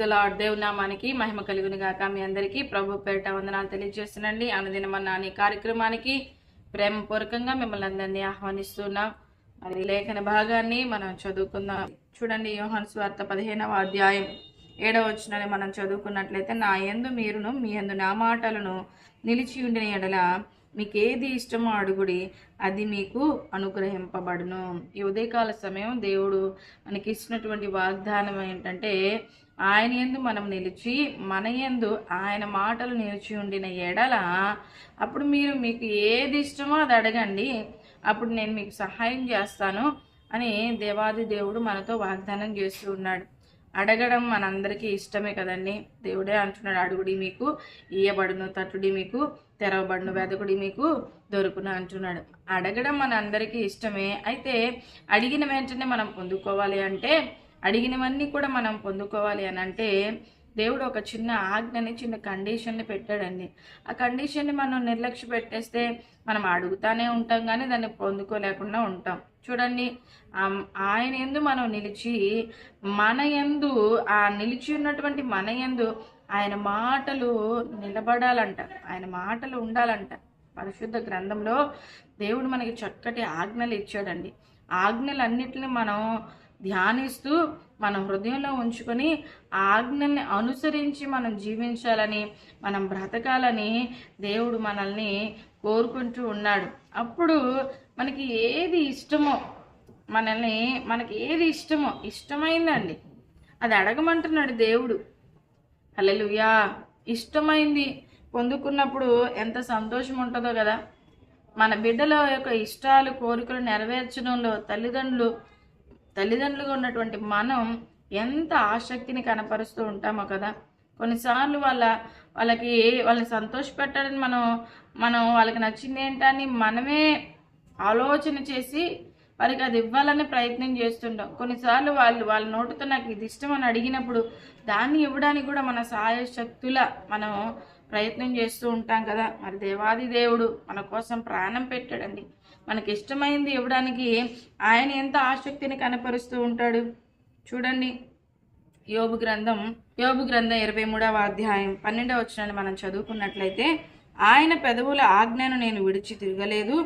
ప్రైస్తల దేవునామానికి మహిమ కలుగును గాక. మీ అందరికీ ప్రభు పేరిట వందనాలు తెలియజేస్తున్నాండి. అనుదినమన్న అనే కార్యక్రమానికి ప్రేమపూర్వకంగా మిమ్మల్ని అందరినీ ఆహ్వానిస్తున్నాం. మరి లేఖన భాగాన్ని మనం చదువుకుందాం. చూడండి యోహన్ స్వార్థ పదిహేనవ అధ్యాయం ఏడవ వచ్చినని మనం చదువుకున్నట్లయితే నా యందు మీరును మీ యందు నా మాటలను నిలిచి ఉండిన ఎడల మీకు ఏది ఇష్టమో అడుగుడి అది మీకు అనుగ్రహింపబడును. ఈ ఉదయకాల సమయం దేవుడు మనకి ఇచ్చినటువంటి వాగ్దానం ఏంటంటే ఆయన యందు మనం నిలిచి మన యందు ఆయన మాటలు నిలిచి ఉండిన ఎడల అప్పుడు మీరు మీకు ఏది ఇష్టమో అది అడగండి. అప్పుడు నేను మీకు సహాయం చేస్తాను అని దేవాది దేవుడు మనతో వాగ్దానం చేస్తూ ఉన్నాడు. అడగడం మనందరికీ ఇష్టమే కదండి. దేవుడే అంటున్నాడు అడుగుడి మీకు ఇయ్యబడును తట్టుడి మీకు తెరవబడును వెదకుడి మీకు దొరుకును అంటున్నాడు. అడగడం మనందరికీ ఇష్టమే. అయితే అడిగిన వెంటనే మనం పొందుకోవాలి అంటే అడిగినవన్నీ కూడా మనం పొందుకోవాలి అని అంటే దేవుడు ఒక చిన్న ఆజ్ఞని చిన్న కండిషన్ని పెట్టాడండి. ఆ కండిషన్ని మనం నిర్లక్ష్య పెట్టేస్తే మనం అడుగుతానే ఉంటాం కానీ దాన్ని పొందుకోలేకుండా ఉంటాం. చూడండి ఆయన ఎందు మనం నిలిచి మన ఎందు ఆ నిలిచి ఉన్నటువంటి మన ఎందు ఆయన మాటలు నిలబడాలంట. ఆయన మాటలు ఉండాలంట. పరిశుద్ధ గ్రంథంలో దేవుడు మనకి చక్కటి ఆజ్ఞలు ఇచ్చాడండి. ఆజ్ఞలన్నిటిని మనం ధ్యానిస్తూ మన హృదయంలో ఉంచుకొని ఆజ్ఞల్ని అనుసరించి మనం జీవించాలని మనం బ్రతకాలని దేవుడు మనల్ని కోరుకుంటూ ఉన్నాడు. అప్పుడు మనకి ఏది ఇష్టమో మనల్ని మనకి ఏది ఇష్టమో ఇష్టమైందండి. అది అడగమంటున్నాడు దేవుడు. హల్లెలూయా! ఇష్టమైంది పొందుకున్నప్పుడు ఎంత సంతోషం ఉంటుందో కదా. మన బిడ్డల యొక్క ఇష్టాలు కోరికలు నెరవేర్చడంలో తల్లిదండ్రులు తల్లిదండ్రులుగా ఉన్నటువంటి మనం ఎంత ఆసక్తిని కనపరుస్తూ ఉంటామో కదా. కొన్నిసార్లు వాళ్ళ వాళ్ళకి వాళ్ళని సంతోషపెట్టాలని మనం మనం వాళ్ళకి నచ్చింది ఏంటని మనమే ఆలోచన చేసి వారికి అది ఇవ్వాలని ప్రయత్నం చేస్తుంటాం. కొన్నిసార్లు వాళ్ళు వాళ్ళ నోటితో నాకు ఇది ఇష్టం అని అడిగినప్పుడు దాన్ని ఇవ్వడానికి కూడా మన సహాయ శక్తుల మనం ప్రయత్నం చేస్తూ ఉంటాం కదా. మరి దేవాది దేవుడు మన కోసం ప్రాణం పెట్టాడండి. మనకి ఇష్టమైంది ఇవ్వడానికి ఆయన ఎంత ఆసక్తిని కనపరుస్తూ ఉంటాడు? చూడండి. యోబు గ్రంథం యోబు గ్రంథం ఇరవై మూడవ అధ్యాయం పన్నెండవ వచ్చినాన్ని మనం చదువుకున్నట్లయితే ఆయన పెదవుల ఆజ్ఞను నేను విడిచి తిరగలేదు.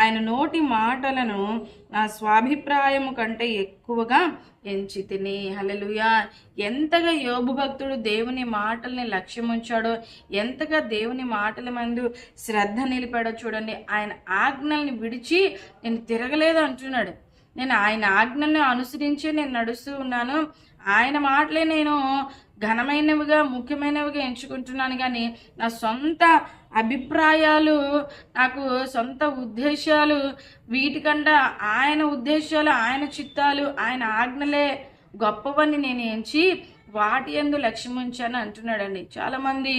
ఆయన నోటి మాటలను నా స్వాభిప్రాయము కంటే ఎక్కువగా ఎంచి తిని హలలుయా ఎంతగా యోగు భక్తుడు దేవుని మాటల్ని లక్ష్యం ఉంచాడో ఎంతగా దేవుని మాటల మందు శ్రద్ధ నిలిపాడో చూడండి. ఆయన ఆజ్ఞల్ని విడిచి నేను తిరగలేదు అంటున్నాడు. నేను ఆయన ఆజ్ఞల్ని అనుసరించి నేను నడుస్తూ ఉన్నాను. ఆయన మాటలే నేను ఘనమైనవిగా ముఖ్యమైనవిగా ఎంచుకుంటున్నాను. కానీ నా సొంత అభిప్రాయాలు నాకు సొంత ఉద్దేశాలు వీటికంటే ఆయన ఉద్దేశాలు ఆయన చిత్తాలు ఆయన ఆజ్ఞలే గొప్పవని నేను ఎంచి వాటి ఎందు లక్ష్యం ఉంచాను అంటున్నాడండి. చాలామంది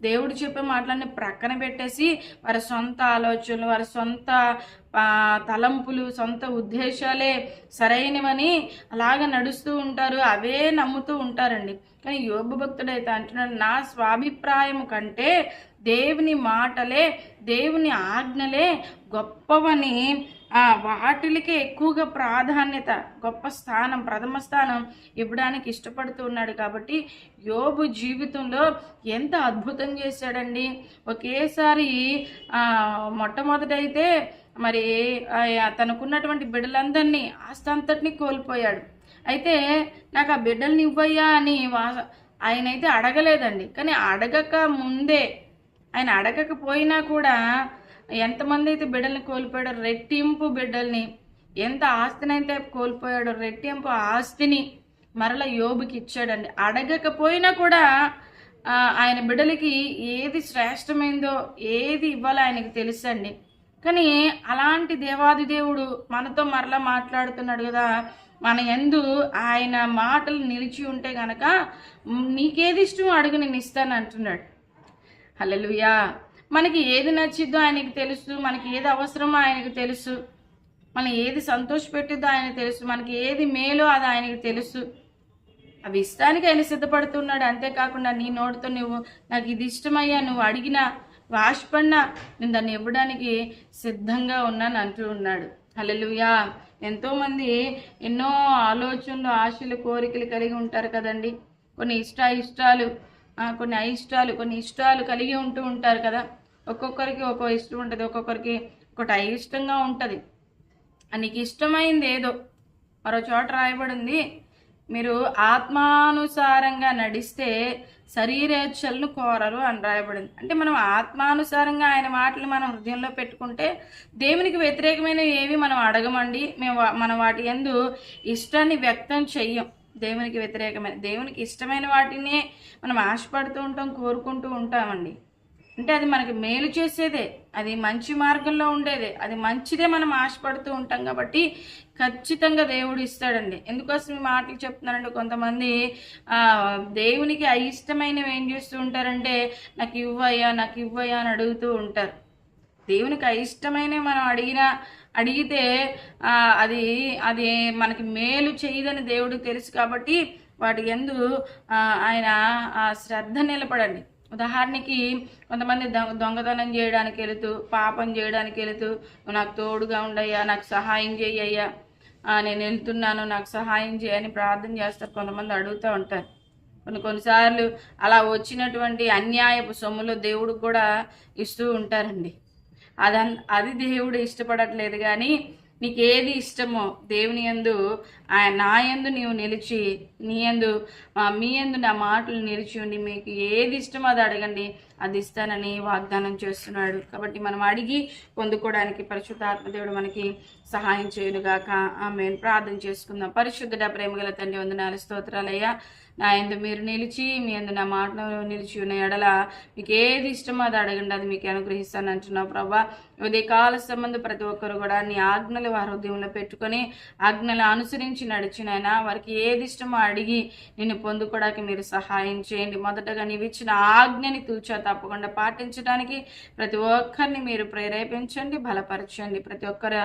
దేవుడు చెప్పే మాటలన్నీ ప్రక్కన పెట్టేసి వారి సొంత ఆలోచనలు వారి సొంత తలంపులు సొంత ఉద్దేశాలే సరైనవని అలాగ నడుస్తూ ఉంటారు అవే నమ్ముతూ ఉంటారండి. కానీ యోగ భక్తుడైతే అంటున్నాడు నా స్వాభిప్రాయం కంటే దేవుని మాటలే దేవుని ఆజ్ఞలే గొప్పవని వాటిలకే ఎక్కువగా ప్రాధాన్యత గొప్ప స్థానం ప్రథమ స్థానం ఇవ్వడానికి ఇష్టపడుతూ ఉన్నాడు కాబట్టి యోబు జీవితంలో ఎంత అద్భుతం చేశాడండి. ఒకేసారి మొట్టమొదటైతే మరి ఆ, తనకున్నటువంటి బిడ్డలందరినీ ఆస్తి కోల్పోయాడు. అయితే నాకు ఆ బిడ్డల్ని ఇవ్వయ్యా అని వా ఆయనైతే అడగలేదండి. కానీ అడగక ముందే ఆయన అడగకపోయినా కూడా ఎంతమంది అయితే బిడ్డల్ని కోల్పోయాడో రెట్టింపు బిడ్డల్ని ఎంత ఆస్తినైతే కోల్పోయాడో రెట్టింపు ఆస్తిని మరల యోబుకి ఇచ్చాడండి. అడగకపోయినా కూడా ఆయన బిడ్డలకి ఏది శ్రేష్టమైందో ఏది ఇవ్వాలో ఆయనకి తెలుసండి. కానీ అలాంటి దేవాది దేవుడు మనతో మరలా మాట్లాడుతున్నాడు కదా మన ఎందు ఆయన మాటలు నిలిచి ఉంటే గనక నీకేది ఇష్టం అడుగు నేను ఇస్తాను అంటున్నాడు. హలో మనకి ఏది నచ్చిద్దో ఆయనకి తెలుసు మనకి ఏది అవసరమో ఆయనకి తెలుసు. మనం ఏది సంతోషపెట్టిద్దో ఆయనకు తెలుసు మనకి ఏది మేలో అది ఆయనకి తెలుసు. అవి ఇష్టానికి ఆయన సిద్ధపడుతున్నాడు. అంతేకాకుండా నీ నోటితో నువ్వు నాకు ఇది ఇష్టమయ్యా నువ్వు అడిగినా నువ్వు నేను దాన్ని ఇవ్వడానికి సిద్ధంగా ఉన్నాను అంటూ ఉన్నాడు. హల్లెలూయా. ఎంతోమంది ఎన్నో ఆలోచనలు ఆశలు కోరికలు కలిగి ఉంటారు కదండి. కొన్ని ఇష్ట ఇష్టాలు కొన్ని అయిష్టాలు కొన్ని ఇష్టాలు కలిగి ఉంటూ ఉంటారు కదా. ఒక్కొక్కరికి ఒక్కో ఇష్టం ఉంటుంది ఒక్కొక్కరికి ఒకటి అయిష్టంగా ఉంటుంది. నీకు ఇష్టమైంది ఏదో మరో చోట రాయబడింది. మీరు ఆత్మానుసారంగా నడిస్తే శరీరేచ్ఛలను కోరరు అని రాయబడింది. అంటే మనం ఆత్మానుసారంగా ఆయన మాటలు మనం హృదయంలో పెట్టుకుంటే దేవునికి వ్యతిరేకమైన ఏవి మనం అడగమండి. మేము మన మనం వాటి ఎందు ఇష్టాన్ని వ్యక్తం చెయ్యం. దేవునికి వ్యతిరేకమైన దేవునికి ఇష్టమైన వాటినే మనం ఆశపడుతూ ఉంటాం కోరుకుంటూ ఉంటామండి. అంటే అది మనకి మేలు చేసేదే అది మంచి మార్గంలో ఉండేదే అది మంచిదే మనం ఆశపడుతూ ఉంటాం కాబట్టి ఖచ్చితంగా దేవుడు ఇస్తాడండి. ఎందుకోసం ఈ మాటలు చెప్తున్నారంటే కొంతమంది దేవునికి అయిష్టమైనవి ఏం చేస్తూ ఉంటారంటే నాకు ఇవ్వయ్యా నాకు ఇవ్వయ్యా అని అడుగుతూ ఉంటారు. దేవునికి అయిష్టమైనవి మనం అడిగిన అడిగితే అది అది మనకి మేలు చేయదని దేవుడికి తెలుసు కాబట్టి వాటి ఎందు ఆయన ఆ శ్రద్ధ నిలబడండి ఉదాహరణకి కొంతమంది దొంగ దొంగతనం చేయడానికి వెళుతూ పాపం చేయడానికి వెళుతూ నాకు తోడుగా ఉండయ్యా నాకు సహాయం చేయ్యా నేను వెళ్తున్నాను నాకు సహాయం చేయని ప్రార్థన చేస్తారు. కొంతమంది అడుగుతూ ఉంటారు. కొన్ని కొన్నిసార్లు అలా వచ్చినటువంటి అన్యాయపు సొమ్ములు దేవుడు కూడా ఇస్తూ ఉంటారండి. అదన్ అది దేవుడు ఇష్టపడట్లేదు కానీ నీకు ఏది ఇష్టమో దేవుని యందు ఆయన నా యందు నీవు నిలిచి నీ యందు మీ యందు నా మాటలు నిలిచి ఉండి మీకు ఏది ఇష్టమో అది అడగండి. అది ఇస్తానని వాగ్దానం చేస్తున్నాడు. కాబట్టి మనం అడిగి పొందుకోవడానికి పరిశుద్ధాత్మదేవుడు మనకి సహాయం చేయనుగాక. ఆమె ప్రార్థన చేసుకుందాం. పరిశుద్ధుడ ప్రేమగల తండ్రి వందనాలు స్తోత్రాలయ్యా నా ఎందు మీరు నిలిచి మీ ఎందు నా మాటలు నిలిచి ఉన్న ఎడల మీకు ఏది ఇష్టమో అది అడగండి. అది మీకు అనుగ్రహిస్తాను అంటున్నావు ప్రభా. ఉదయ కాల సంబంధం ప్రతి ఒక్కరు కూడా నీ ఆజ్ఞలు వారి హృదయంలో పెట్టుకొని ఆజ్ఞలు అనుసరించి నడిచినైనా వారికి ఏది ఇష్టమో అడిగి నిన్ను పొందుకోవడానికి మీరు సహాయం చేయండి. మొదటగా నీవు ఇచ్చిన ఆజ్ఞని తూచా తప్పకుండా పాటించడానికి ప్రతి ఒక్కరిని మీరు ప్రేరేపించండి బలపరచండి. ప్రతి ఒక్కరి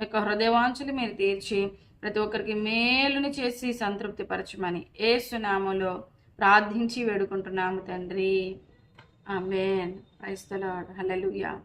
యొక్క హృదయవాంఛలు మీరు తీర్చి ప్రతి ఒక్కరికి మేలుని చేసి సంతృప్తి పరచమని ఏసునామలో ప్రార్థించి వేడుకుంటున్నాము తండ్రి. ఆమెన్. క్రైస్తలాడ్ హల్లెలూయా.